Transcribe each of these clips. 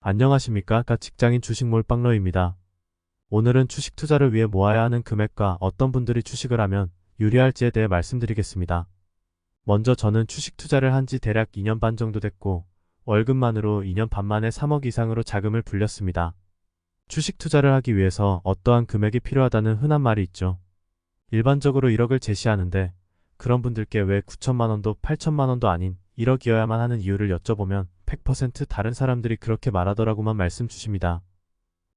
안녕하십니까. 가 직장인 주식 몰 빵러입니다. 오늘은 주식 투자를 위해 모아야 하는 금액과 어떤 분들이 주식을 하면 유리할지에 대해 말씀드리겠습니다. 먼저 저는 주식 투자를 한 지 대략 2년 반 정도 됐고 월급만으로 2년 반 만에 3억 이상으로 자금을 불렸습니다. 주식 투자를 하기 위해서 어떠한 금액이 필요하다는 흔한 말이 있죠. 일반적으로 1억을 제시하는데 그런 분들께 왜 9천만 원도 8천만 원도 아닌 1억이어야만 하는 이유를 여쭤보면 100% 다른 사람들이 그렇게 말하더라고만 말씀 주십니다.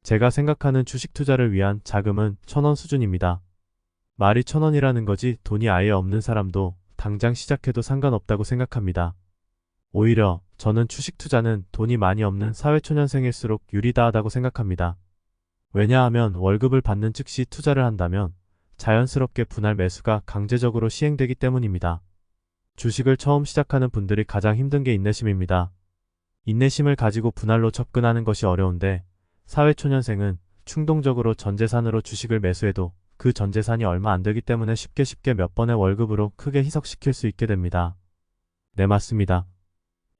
제가 생각하는 주식 투자를 위한 자금은 천원 수준입니다. 말이 천원이라는 거지 돈이 아예 없는 사람도 당장 시작해도 상관없다고 생각합니다. 오히려 저는 주식 투자는 돈이 많이 없는 사회초년생일수록 유리다하다고 생각합니다. 왜냐하면 월급을 받는 즉시 투자를 한다면 자연스럽게 분할 매수가 강제적으로 시행되기 때문입니다. 주식을 처음 시작하는 분들이 가장 힘든 게 인내심입니다. 인내심을 가지고 분할로 접근하는 것이 어려운데 사회초년생은 충동적으로 전재산으로 주식을 매수해도 그 전재산이 얼마 안 되기 때문에 쉽게 쉽게 몇 번의 월급으로 크게 희석시킬 수 있게 됩니다. 네 맞습니다.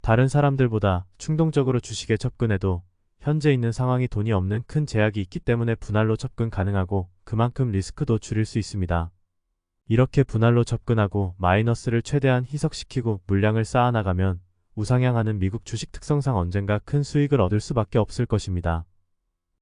다른 사람들보다 충동적으로 주식에 접근해도 현재 있는 상황이 돈이 없는 큰 제약이 있기 때문에 분할로 접근 가능하고 그만큼 리스크도 줄일 수 있습니다. 이렇게 분할로 접근하고 마이너스를 최대한 희석시키고 물량을 쌓아나가면 우상향하는 미국 주식 특성상 언젠가 큰 수익을 얻을 수밖에 없을 것입니다.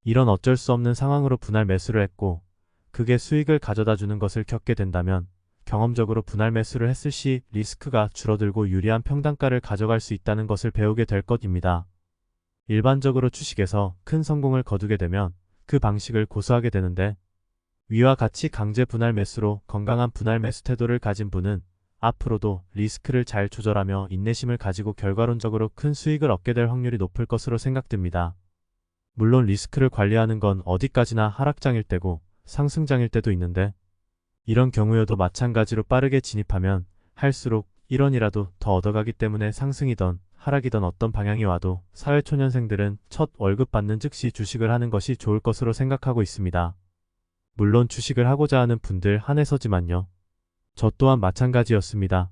이런 어쩔 수 없는 상황으로 분할 매수를 했고 그게 수익을 가져다 주는 것을 겪게 된다면 경험적으로 분할 매수를 했을 시 리스크가 줄어들고 유리한 평단가를 가져갈 수 있다는 것을 배우게 될 것입니다. 일반적으로 주식에서 큰 성공을 거두게 되면 그 방식을 고수하게 되는데 위와 같이 강제 분할 매수로 건강한 분할 매수 태도를 가진 분은 앞으로도 리스크를 잘 조절하며 인내심을 가지고 결과론적으로 큰 수익을 얻게 될 확률이 높을 것으로 생각됩니다. 물론 리스크를 관리하는 건 어디까지나 하락장일 때고 상승장일 때도 있는데 이런 경우여도 마찬가지로 빠르게 진입하면 할수록 1원이라도 더 얻어가기 때문에 상승이던 하락이던 어떤 방향이 와도 사회초년생들은 첫 월급 받는 즉시 주식을 하는 것이 좋을 것으로 생각하고 있습니다. 물론 주식을 하고자 하는 분들 한해서지만요. 저 또한 마찬가지였습니다.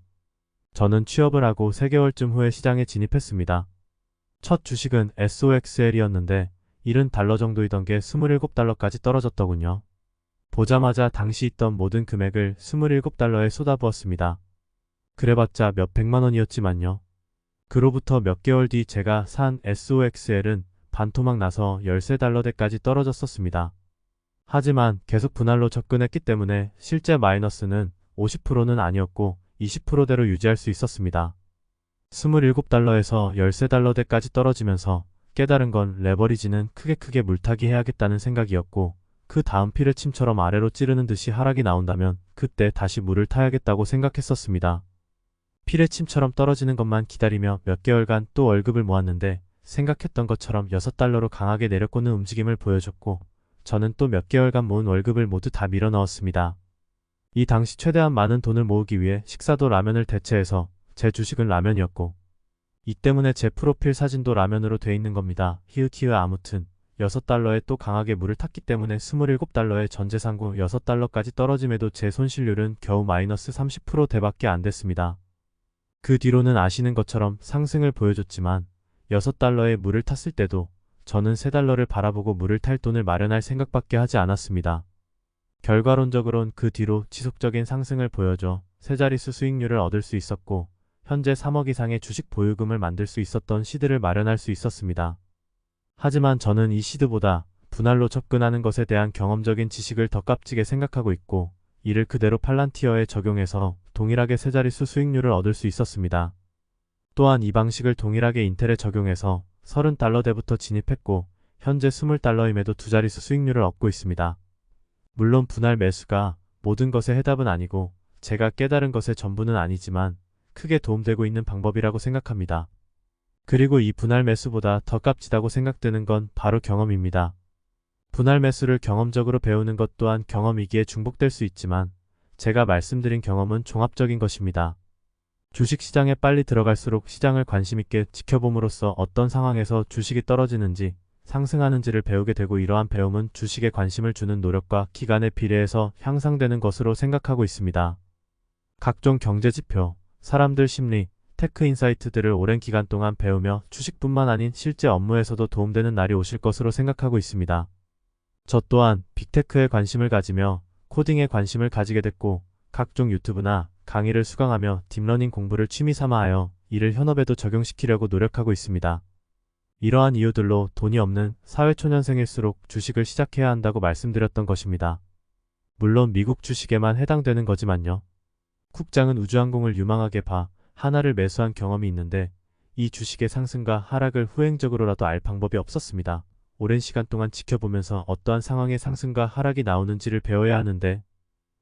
저는 취업을 하고 3개월쯤 후에 시장에 진입했습니다. 첫 주식은 SOXL이었는데 70달러 정도이던 게 27달러까지 떨어졌더군요. 보자마자 당시 있던 모든 금액을 27달러에 쏟아부었습니다. 그래봤자 몇 백만 원이었지만요. 그로부터 몇 개월 뒤 제가 산 SOXL은 반토막 나서 13달러대까지 떨어졌었습니다. 하지만 계속 분할로 접근했기 때문에 실제 마이너스는 50%는 아니었고 20%대로 유지할 수 있었습니다. 27달러에서 13달러대까지 떨어지면서 깨달은 건 레버리지는 크게 크게 물타기 해야겠다는 생각이었고 그 다음 피레침처럼 아래로 찌르는 듯이 하락이 나온다면 그때 다시 물을 타야겠다고 생각했었습니다. 피레침처럼 떨어지는 것만 기다리며 몇 개월간 또 월급을 모았는데 생각했던 것처럼 6달러로 강하게 내려꽂는 움직임을 보여줬고 저는 또 몇 개월간 모은 월급을 모두 다 밀어 넣었습니다. 이 당시 최대한 많은 돈을 모으기 위해 식사도 라면을 대체해서 제 주식은 라면이었고 이 때문에 제 프로필 사진도 라면으로 돼 있는 겁니다. 히읗히읗 아무튼 6달러에 또 강하게 물을 탔기 때문에 27달러의 전재산구 6달러까지 떨어짐에도 제 손실률은 겨우 마이너스 30%대밖에 안 됐습니다. 그 뒤로는 아시는 것처럼 상승을 보여줬지만 6달러에 물을 탔을 때도 저는 3달러를 바라보고 물을 탈 돈을 마련할 생각밖에 하지 않았습니다. 결과론적으론 그 뒤로 지속적인 상승을 보여줘 세 자릿수 수익률을 얻을 수 있었고 현재 3억 이상의 주식 보유금을 만들 수 있었던 시드를 마련할 수 있었습니다. 하지만 저는 이 시드보다 분할로 접근하는 것에 대한 경험적인 지식을 더 값지게 생각하고 있고 이를 그대로 팔란티어에 적용해서 동일하게 세 자릿수 수익률을 얻을 수 있었습니다. 또한 이 방식을 동일하게 인텔에 적용해서 30달러대부터 진입했고 현재 20달러임에도 두 자릿수 수익률을 얻고 있습니다. 물론 분할 매수가 모든 것의 해답은 아니고 제가 깨달은 것의 전부는 아니지만 크게 도움되고 있는 방법이라고 생각합니다. 그리고 이 분할 매수보다 더 값지다고 생각되는 건 바로 경험입니다. 분할 매수를 경험적으로 배우는 것 또한 경험이기에 중복될 수 있지만 제가 말씀드린 경험은 종합적인 것입니다. 주식시장에 빨리 들어갈수록 시장을 관심있게 지켜봄으로써 어떤 상황에서 주식이 떨어지는지 상승하는지를 배우게 되고 이러한 배움은 주식에 관심을 주는 노력과 기간에 비례해서 향상되는 것으로 생각하고 있습니다. 각종 경제 지표, 사람들 심리, 테크 인사이트들을 오랜 기간 동안 배우며 주식뿐만 아닌 실제 업무에서도 도움되는 날이 오실 것으로 생각하고 있습니다. 저 또한 빅테크에 관심을 가지며 코딩에 관심을 가지게 됐고 각종 유튜브나 강의를 수강하며 딥러닝 공부를 취미 삼아 하여 이를 현업에도 적용시키려고 노력하고 있습니다. 이러한 이유들로 돈이 없는 사회초년생일수록 주식을 시작해야 한다고 말씀드렸던 것입니다. 물론 미국 주식에만 해당되는 거지만요. 쿡장은 우주항공을 유망하게 봐 하나를 매수한 경험이 있는데 이 주식의 상승과 하락을 후행적으로라도 알 방법이 없었습니다. 오랜 시간 동안 지켜보면서 어떠한 상황의 상승과 하락이 나오는지를 배워야 하는데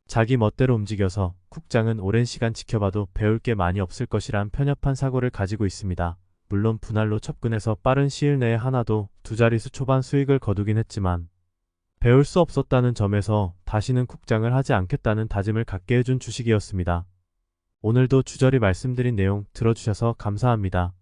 자기 멋대로 움직여서 쿡장은 오랜 시간 지켜봐도 배울 게 많이 없을 것이란 편협한 사고를 가지고 있습니다. 물론 분할로 접근해서 빠른 시일 내에 하나도 두 자릿수 초반 수익을 거두긴 했지만 배울 수 없었다는 점에서 다시는 쿡장을 하지 않겠다는 다짐을 갖게 해준 주식이었습니다. 오늘도 주저리 말씀드린 내용 들어주셔서 감사합니다.